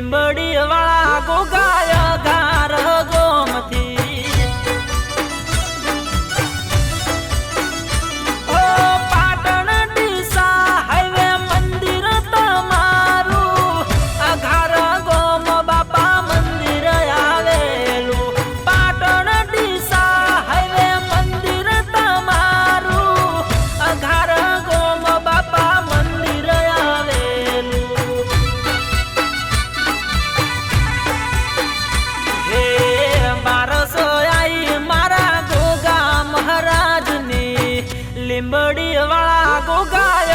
લીંબડી વાળા ગોગા લીંબડી વાળા ગોગા